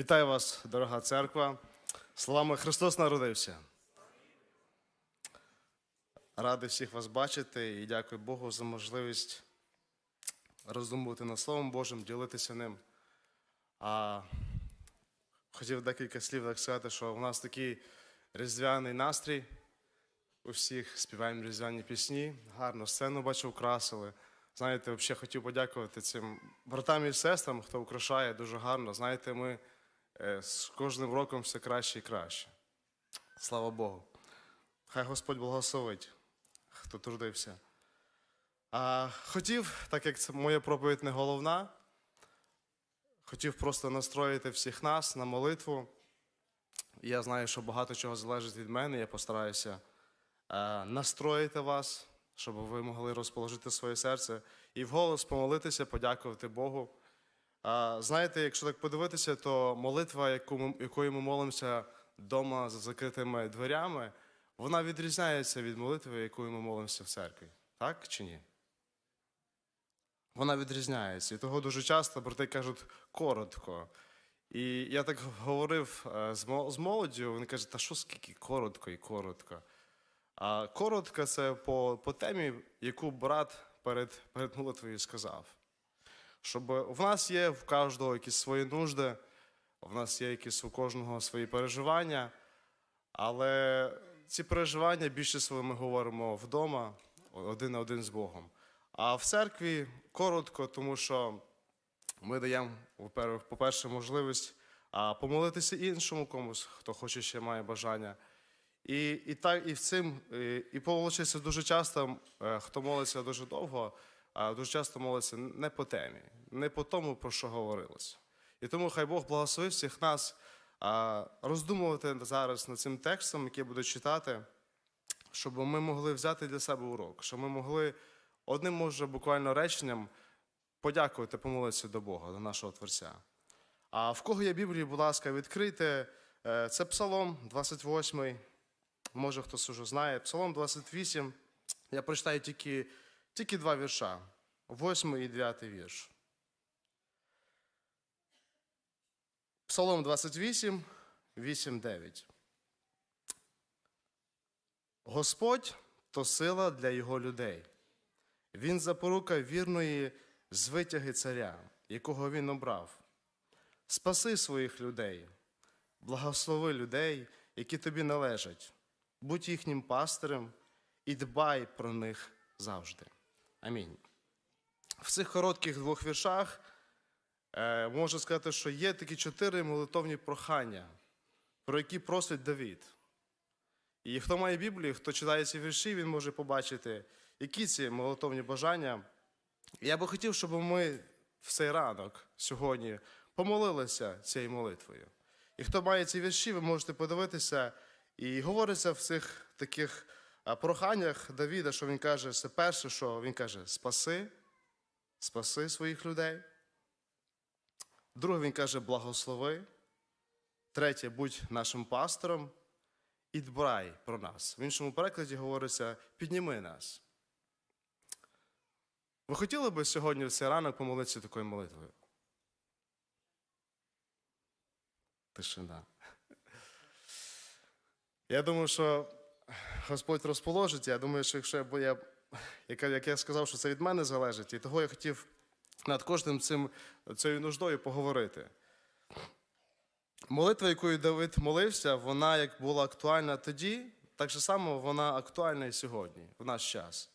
Вітаю вас, дорога церква. Словами Христос народився. Радий всіх вас бачити і дякую Богу за можливість роздумувати над Словом Божим, ділитися ним. А хотів декілька слів так сказати, що у нас такий різдвяний настрій. У всіх співаємо різдвяні пісні, гарно сцену бачу, украсили. Знаєте, взагалі хотів подякувати цим братам і сестрам, хто украшає дуже гарно. Знаєте, ми з кожним роком все краще і краще. Слава Богу. Хай Господь благословить, хто трудився. А хотів, так як це моя проповідь не головна, хотів просто настроїти всіх нас на молитву. Я знаю, що багато чого залежить від мене. Я постараюся е, настроїти вас, щоб ви могли розположити своє серце і вголос помолитися, подякувати Богу. Знаєте, якщо так подивитися, то молитва, яку ми, якою ми молимося вдома за закритими дверями, вона відрізняється від молитви, якою ми молимося в церкві. Так чи ні? Вона відрізняється. І того дуже часто брати кажуть коротко. І я так говорив е, з молоддю, вони кажуть, та що скільки коротко і коротко. А коротко це по, по темі, яку брат перед, перед молитвою сказав. Щоб в нас є в кожного якісь свої нужди, в нас є якісь у кожного свої переживання, але ці переживання більше своє ми говоримо вдома, один на один з Богом. А в церкві коротко, тому що ми даємо, по-пер- по-перше, можливість помолитися іншому комусь, хто хоче ще має бажання. І, і так, і в цим, і, і виходить, дуже часто, е, хто молиться дуже довго, дуже часто молиться не по темі, не по тому, про що говорилось. І тому хай Бог благословить всіх нас роздумувати зараз над цим текстом, який я буду читати, щоб ми могли взяти для себе урок, щоб ми могли одним, може, буквально реченням подякувати, помолитися до Бога, до нашого Творця. А в кого є Біблії, будь ласка, відкрийте. Е, Це Псалом 28. Може, хтось уже знає. Псалом 28. Я прочитаю тільки, тільки два вірша. 8 і 9 вірш. Псалом 28, 8, 9. Господь то сила для його людей. Він запорука вірної звитяги царя, якого він обрав. Спаси своїх людей, благослови людей, які тобі належать. Будь їхнім пастирем і дбай про них завжди. Амінь. В цих коротких двох віршах е, можу сказати, що є такі чотири молитовні прохання, про які просить Давід. І хто має Біблію, хто читає ці вірші, він може побачити, які ці молитовні бажання. Я би хотів, щоб ми в цей ранок сьогодні помолилися цією молитвою. І хто має ці вірші, ви можете подивитися. І говориться в цих таких проханнях Давіда, що він каже, це перше, що він каже: спаси, спаси своїх людей. Друге, він каже, благослови. Третє, будь нашим пастором і дбай про нас. В іншому перекладі говориться: підніми нас. Ви хотіли би сьогодні в цей ранок помолитися такою молитвою? Тишина. Я думаю, що Господь розположить. Я думаю, що якщо я, як, я сказав, що це від мене залежить, і того я хотів над кожним цим цією нуждою поговорити. Молитва, якою Давид молився, вона як була актуальна тоді, так же само вона актуальна і сьогодні, в наш час.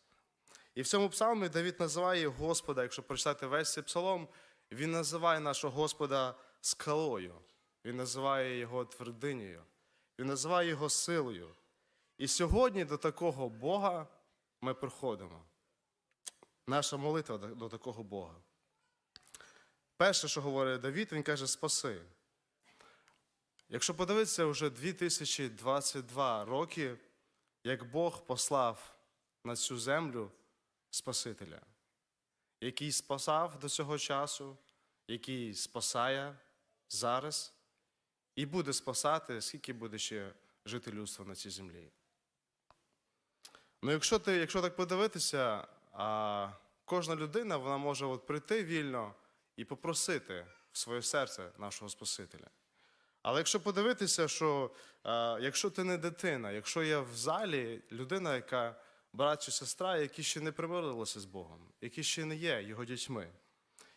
І в цьому псалмі Давид називає Господа, якщо прочитати весь цей псалом, він називає нашого Господа скалою, він називає його твердинею, він називає його силою. І сьогодні до такого Бога ми приходимо. Наша молитва до такого Бога. Перше, що говорить Давід, він каже: спаси. Якщо подивитися вже 2022 роки, як Бог послав на цю землю Спасителя, який спасав до цього часу, який спасає зараз і буде спасати, скільки буде ще жити людство на цій землі. Ну, якщо, ти, якщо так подивитися, а кожна людина вона може от прийти вільно і попросити в своє серце нашого Спасителя. Але якщо подивитися, що е, якщо ти не дитина, якщо є в залі людина, яка брат чи сестра, які ще не примирилися з Богом, які ще не є його дітьми.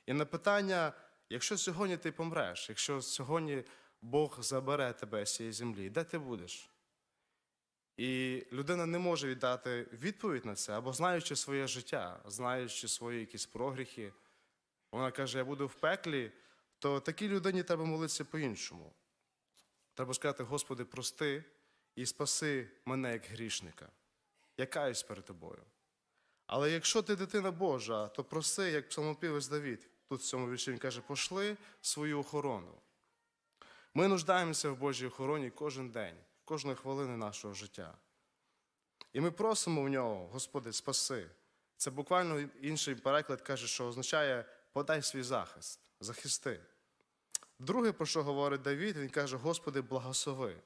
І на питання, якщо сьогодні ти помреш, якщо сьогодні Бог забере тебе з цієї землі, де ти будеш? І людина не може віддати відповідь на це, або знаючи своє життя, знаючи свої якісь прогріхи, вона каже: Я буду в пеклі, то такій людині треба молитися по-іншому. Треба сказати, Господи, прости і спаси мене як грішника. Я каюсь перед тобою. Але якщо ти дитина Божа, то проси, як псалмопівець Давід, тут в цьому вірші він каже, пошли свою охорону. Ми нуждаємося в Божій охороні кожен день, кожної хвилини нашого життя. І ми просимо в нього, Господи, спаси. Це буквально інший переклад каже, що означає подай свій захист, захисти. Друге, про що говорить Давід, він каже: Господи, благослови.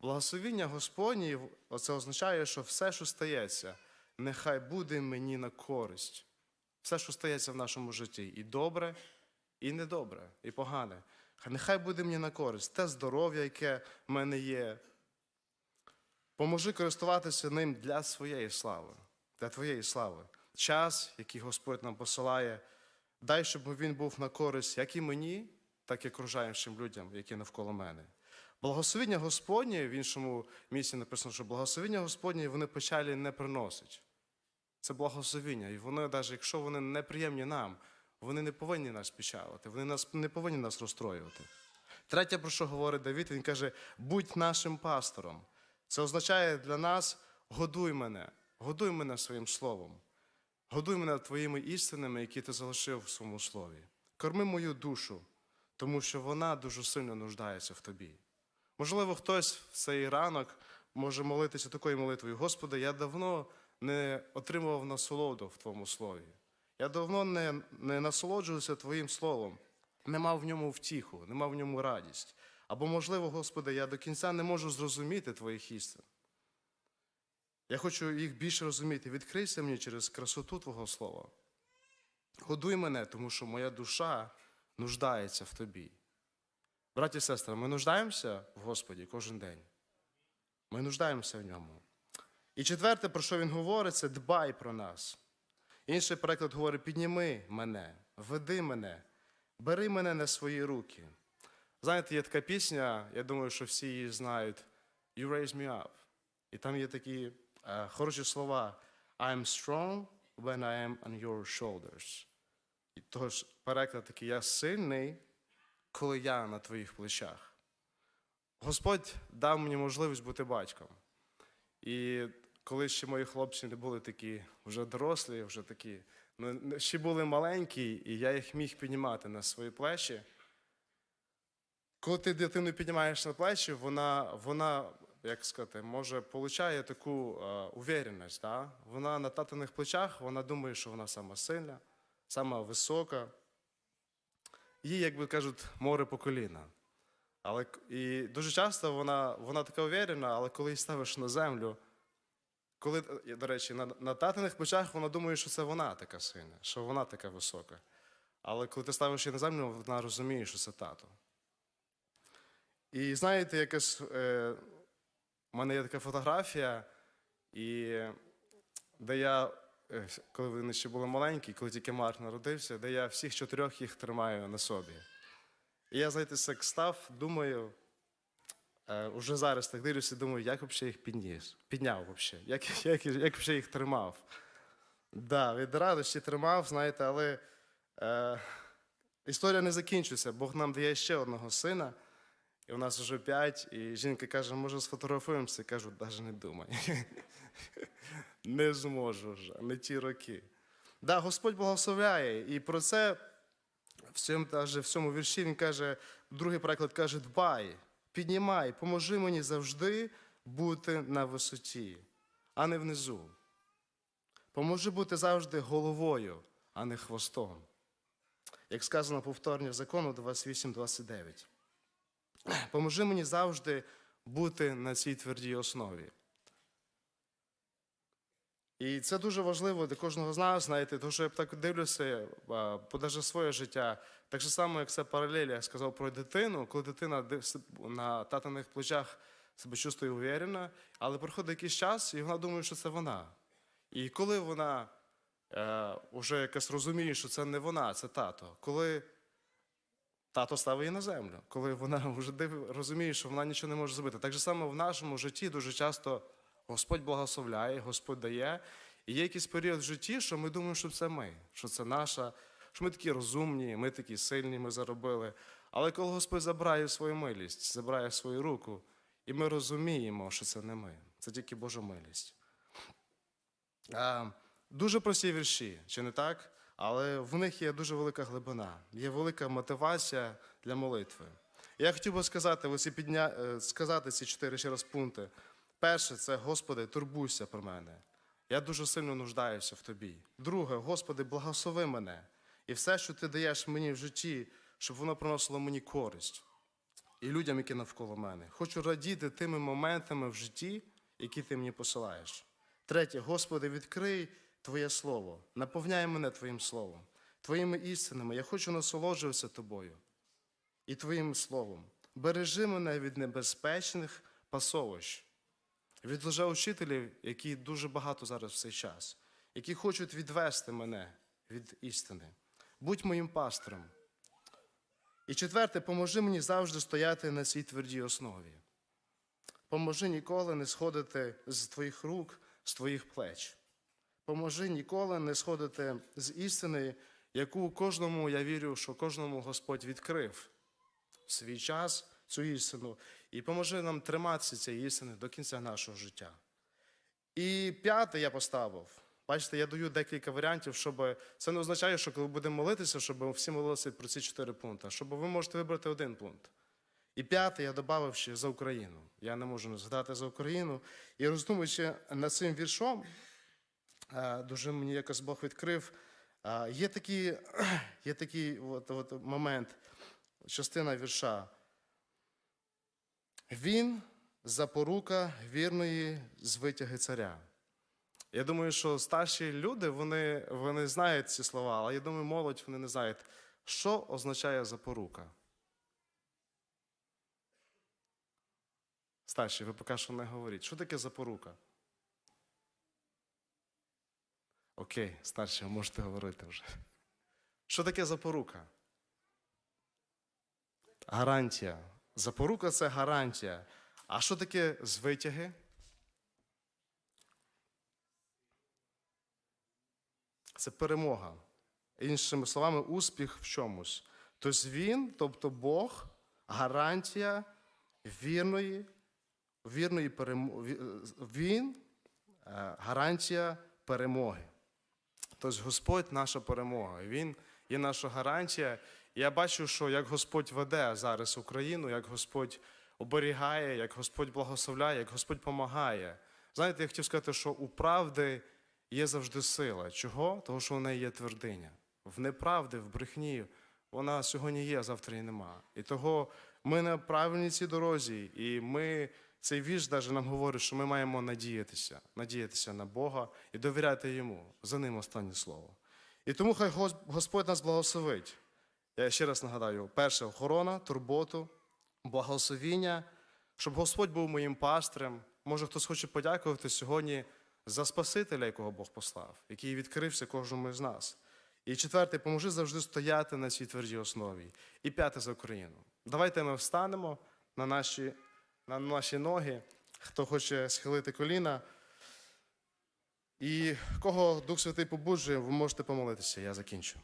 Благословіння Господні це означає, що все, що стається, нехай буде мені на користь. Все, що стається в нашому житті, і добре, і недобре, і погане. Нехай буде мені на користь те здоров'я, яке в мене є. Поможи користуватися ним для своєї слави, для твоєї слави. Час, який Господь нам посилає, дай, щоб він був на користь як і мені, так і окружаючим людям, які навколо мене. Благословіння Господнє, в іншому місці написано, що благословіння Господнє вони печалі не приносять. Це благословіння. І вони, навіть якщо вони неприємні нам, вони не повинні нас печалити, вони нас, не повинні нас розстроювати. Третє, про що говорить Давид, він каже: будь нашим пастором. Це означає для нас годуй мене, годуй мене своїм словом, годуй мене твоїми істинами, які ти залишив в своєму слові. Корми мою душу, тому що вона дуже сильно нуждається в тобі. Можливо, хтось в цей ранок може молитися такою молитвою: Господи, я давно не отримував насолоду в Твоєму слові. Я давно не, не насолоджувався Твоїм словом, не мав в ньому втіху, не мав в ньому радість. Або, можливо, Господи, я до кінця не можу зрозуміти Твоїх істин. Я хочу їх більше розуміти. Відкрийся мені через красоту Твого Слова. Годуй мене, тому що моя душа нуждається в Тобі. Браті і сестри, ми нуждаємося в Господі кожен день. Ми нуждаємося в ньому. І четверте, про що він говорить, це дбай про нас. Інший переклад говорить: підніми мене, веди мене, бери мене на свої руки. Знаєте, є така пісня, я думаю, що всі її знають: You raise me up. І там є такі е, хороші слова: I am strong when I am on your shoulders. І тож переклад такий: Я сильний, коли я на твоїх плечах. Господь дав мені можливість бути батьком. І коли ще мої хлопці не були такі вже дорослі, вже такі, ну, ще були маленькі, і я їх міг піднімати на свої плечі. Коли ти дитину піднімаєш на плечі, вона, вона як сказати, може, получає таку е, увереність. Да? Вона на татиних плечах, вона думає, що вона сама сильна, сама висока. Їй, як би кажуть, море по коліна. Але і дуже часто вона, вона така уверена, але коли її ставиш на землю, коли, е, до речі, на, на татиних плечах вона думає, що це вона така сильна, що вона така висока. Але коли ти ставиш її на землю, вона розуміє, що це тато. І знаєте, якась е, у мене є така фотографія, і де я, е, коли вони ще були маленькі, коли тільки Марк народився, де я всіх чотирьох їх тримаю на собі. І я, знаєте, так став, думаю, е, уже зараз так дивлюся, думаю, як взагалі їх підніс, підняв взагалі, як, як, як взагалі їх тримав. Да, від радості тримав, знаєте, але е, історія не закінчується. Бог нам дає ще одного сина, і у нас вже п'ять, і жінка каже, може, сфотографуємося. Кажу, навіть не думай. не зможу вже, не ті роки. Да, Господь благословляє, і про це в цьому, в цьому вірші він каже, другий приклад каже: дбай, піднімай, поможи мені завжди бути на висоті, а не внизу. Поможи бути завжди головою, а не хвостом. Як сказано повторення закону 28.29. Поможи мені завжди бути на цій твердій основі. І це дуже важливо для кожного з нас, знаєте, тому що я так дивлюся, а, по даже своє життя. Так само, як це паралель, я сказав про дитину, коли дитина на татиних плечах себе чувствує уверено, але проходить якийсь час, і вона думає, що це вона. І коли вона е, вже якось розуміє, що це не вона, це тато, коли тато ставить її на землю, коли вона вже розуміє, що вона нічого не може зробити. Так же само в нашому житті дуже часто Господь благословляє, Господь дає. І є якийсь період в житті, що ми думаємо, що це ми, що це наша, що ми такі розумні, ми такі сильні, ми заробили. Але коли Господь забирає свою милість, забирає свою руку, і ми розуміємо, що це не ми, це тільки Божа милість. Дуже прості вірші, чи не так? Але в них є дуже велика глибина, є велика мотивація для молитви. Я хотів би сказати, ось підня... е, сказати ці чотири ще раз пункти. Перше, це Господи, турбуйся про мене. Я дуже сильно нуждаюся в тобі. Друге, Господи, благослови мене. І все, що ти даєш мені в житті, щоб воно приносило мені користь і людям, які навколо мене. Хочу радіти тими моментами в житті, які ти мені посилаєш. Третє, Господи, відкрий Твоє Слово, наповняй мене Твоїм Словом, Твоїми істинами. Я хочу насолоджуватися Тобою і Твоїм Словом. Бережи мене від небезпечних пасовищ, від лжеучителів, які дуже багато зараз в цей час, які хочуть відвести мене від істини. Будь моїм пастором. І четверте, поможи мені завжди стояти на цій твердій основі. Поможи ніколи не сходити з твоїх рук, з твоїх плеч. Поможи ніколи не сходити з істини, яку кожному, я вірю, що кожному Господь відкрив в свій час цю істину. І поможи нам триматися цієї істини до кінця нашого життя. І п'яте я поставив. Бачите, я даю декілька варіантів, щоб це не означає, що коли будемо молитися, щоб всі молилися про ці чотири пункти, щоб ви можете вибрати один пункт. І п'яте я додав ще за Україну. Я не можу не згадати за Україну. І роздумуючи над цим віршом, дуже мені якось Бог відкрив. е, Є такий, є такий от, от момент, частина вірша. Він запорука вірної звитяги царя. Я думаю, що старші люди вони, вони знають ці слова, але я думаю, молодь вони не знають, що означає запорука. Старші, ви поки що не говоріть. Що таке запорука? Окей, старші, ви можете говорити вже. Що таке запорука? Гарантія. Запорука це гарантія. А що таке звитяги? Це перемога. Іншими словами, успіх в чомусь. Тобто він, тобто Бог, гарантія вірної, вірної перемоги. Він е, гарантія перемоги. Тобто Господь наша перемога. Він є наша гарантія. Я бачу, що як Господь веде зараз Україну, як Господь оберігає, як Господь благословляє, як Господь допомагає. Знаєте, я хотів сказати, що у правди є завжди сила. Чого? Того, що в неї є твердиня. В неправди, в брехні вона сьогодні є, завтра її нема. І того ми на правильній цій дорозі, і ми. Цей вірш навіть нам говорить, що ми маємо надіятися, надіятися на Бога і довіряти Йому. За ним останнє слово. І тому хай Господь нас благословить. Я ще раз нагадаю: перше охорона, турботу, благословіння, щоб Господь був моїм пастирем. Може, хтось хоче подякувати сьогодні за Спасителя, якого Бог послав, який відкрився кожному з нас. І четверте, поможи завжди стояти на цій твердій основі. І п'яте за Україну. Давайте ми встанемо на наші, на наші ноги, хто хоче схилити коліна. І кого Дух Святий побуджує, ви можете помолитися. Я закінчу.